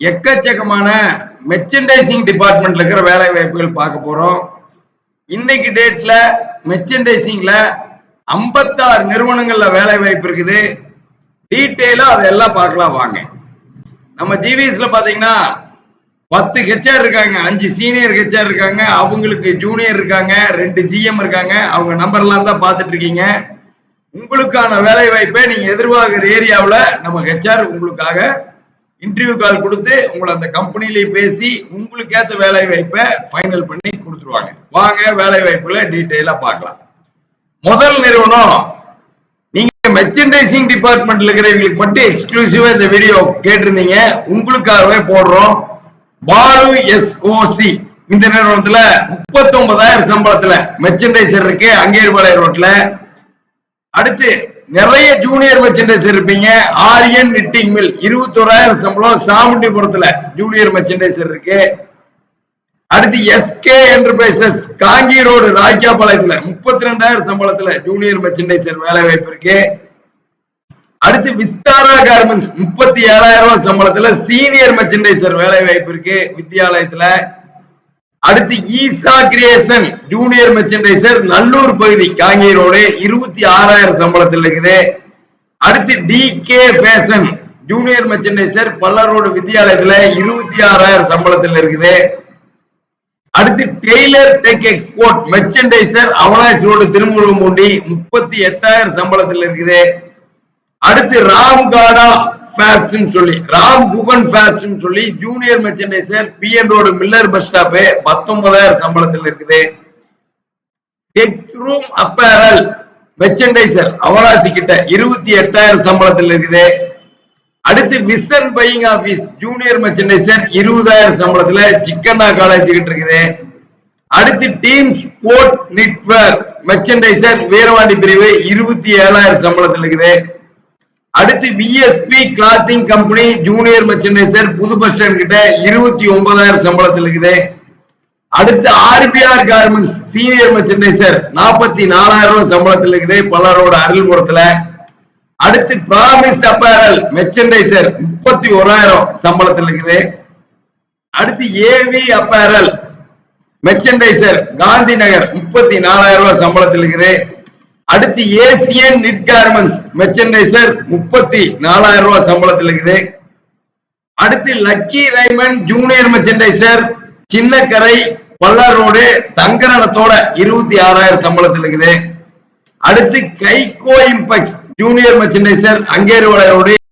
எக்கச்சக்கமான மெர்ச்சன்டைசிங் டிபார்ட்மெண்ட்ல இருக்கிற வேலை வாய்ப்புகள் பார்க்க போறோம். இன்னைக்கு டேட்ல மெர்ச்சன்டைசிங்ல ஐம்பத்தாறு நிறுவனங்கள்ல வேலை வாய்ப்பு இருக்குது. டீட்டெயிலா அதெல்லாம் பார்க்கலாம் வாங்க. நம்ம ஜிவிஎஸ்ல பாத்தீங்கன்னா பத்து ஹெச்ஆர் இருக்காங்க அஞ்சு சீனியர் ஹெச்ஆர் இருக்காங்க அவங்களுக்கு ஜூனியர் இருக்காங்க ரெண்டு ஜிஎம் இருக்காங்க அவங்க நம்பர்லாம் தான் பார்த்துட்டு இருக்கீங்க. உங்களுக்கான வேலை வாய்ப்பை நீங்க எதிர்பார்க்கிற ஏரியாவில் நம்ம ஹெச்ஆர் உங்களுக்காக இன்டர்வியூ கால் கொடுத்து உங்களை அந்த கம்பெனிலேயே பேசி உங்களுக்கு ஏற்ற வேலை வாய்ப்பை ஃபைனல் பண்ணி கொடுத்துருவாங்க. வாங்க வேலை வாய்ப்புகளை டீட்டெயிலா பார்க்கலாம். முதல் நிறுவனம் நீங்க மெர்ச்சன்டைசிங் டிபார்ட்மெண்ட்ல இருக்கிறவங்களுக்கு மட்டும் எக்ஸ்க்ளூசிவா இந்த வீடியோ கேட்டிருந்தீங்க. உங்களுக்காகவே போடுறோம். பாலு எஸ்ஓசி இந்த நிறுவனத்துல முப்பத்தி ஒன்பதாயிரம் சம்பளத்துல மெர்ச்சன்டைசர் இருக்கு அங்கேர்பாளைய ரோட்ல. அடுத்து நிறைய ஜூனியர் மெர்ச்சன்டைஸ் இருப்பீங்க. ஆரியன் நிட்டிங் மில் இருபத்தோராயிரம் சம்பளம் சாமுண்டிபுரத்துல ஜூனியர் மெர்ச்சன்டைஸ் இருக்கு. அடுத்து எஸ்கே என்டர்பிரைசஸ் காங்கி ரோடு ராக்கியாபாளையத்துல முப்பத்தி ரெண்டாயிரம் சம்பளத்துல ஜூனியர் மெர்ச்சன்டைசர் வேலை வாய்ப்பு இருக்கு. அடுத்து விஸ்தாரா கார்மெண்ட்ஸ் முப்பத்தி ஏழாயிரம் ரூபாய் சம்பளத்துல சீனியர் மெர்ச்சன்டைசர் வேலை வாய்ப்பு இருக்கு வித்தியாலயத்துல அடுத்து Isha creation junior merchandiser Nallur பகுதி காங்கேரோடு இருபத்தி ஆறாயிரம் சம்பளத்தில் இருக்குது. அடுத்து T K fashion junior merchandiser Palladam road வித்தியாலயத்தில் இருபத்தி ஆறாயிரம் சம்பளத்தில் இருக்குது. அடுத்து tailor tech export merchandiser Avinashi road Thirumuruganpoondi முப்பத்தி எட்டாயிரம் சம்பளத்தில் இருக்குது. அடுத்து ராம் காடா ஃபேப்ஸ் சொல்லி ராம் குகன் ஃபேப்ஸ் சொல்லி junior merchandiser PN road Millar bus stop பத்தொன்பதாயிரம் சம்பளத்தில் இருக்குது. எக்ஸ் ரூம் அப்பேரல் மெர்ச்சன்டைசர் அவராசி கிட்ட இருபத்தி எட்டாயிரம் சம்பளத்தில் இருக்குது. அடுத்து vision buying office junior merchandiser இருபதாயிரம் சம்பளத்துல சிக்கன்னா காலேஜ் கிட்ட இருக்குது. அடுத்து team sport network merchandiser Veerapandi பிரிவு இருபத்தி ஏழாயிரம் சம்பளத்தில் இருக்குது. அடுத்து VSP clothing company junior merchandiser புது பஸ் ஸ்டாண்ட் கிட்ட இருபத்தி ஒன்பதாயிரம் சம்பளத்தில் இருக்குது. அடுத்து ஆர்பிஆர் கார்மெண்ட்ஸ் சீனியர் மெர்ச்சன்டைசர் நாற்பத்தி நாலாயிரம் ரூபாய் சம்பளத்தில் இருக்குது பல்லரோட அருள்புறத்துல அடுத்து பிராமிஸ் அப்பேரல் மெர்ச்சன்டைசர் முப்பத்தி ஓராயிரம் சம்பளத்தில் இருக்குது. அடுத்து AV apparel merchandiser Gandhi Nagar முப்பத்தி நாலாயிரம் ரூபாய் சம்பளத்தில் இருக்குது. அடுத்து ஏசியன் நிட் கார்மெண்ட்ஸ் மெர்ச்சன்டைசர் முப்பத்தி நாலாயிரம் ரூபாய் சம்பளத்தில் இருக்குது. அடுத்து lucky Raymond junior merchandiser Chinnakarai பல்லார் road தங்கரணத்தோட இருபத்தி ஆறாயிரம் சம்பளத்தில் இருக்குது. அடுத்து கைகோ இம்பெக்ஸ் ஜூனியர் மெர்ச்சன்டைசர் அங்கேருவளை ரோடு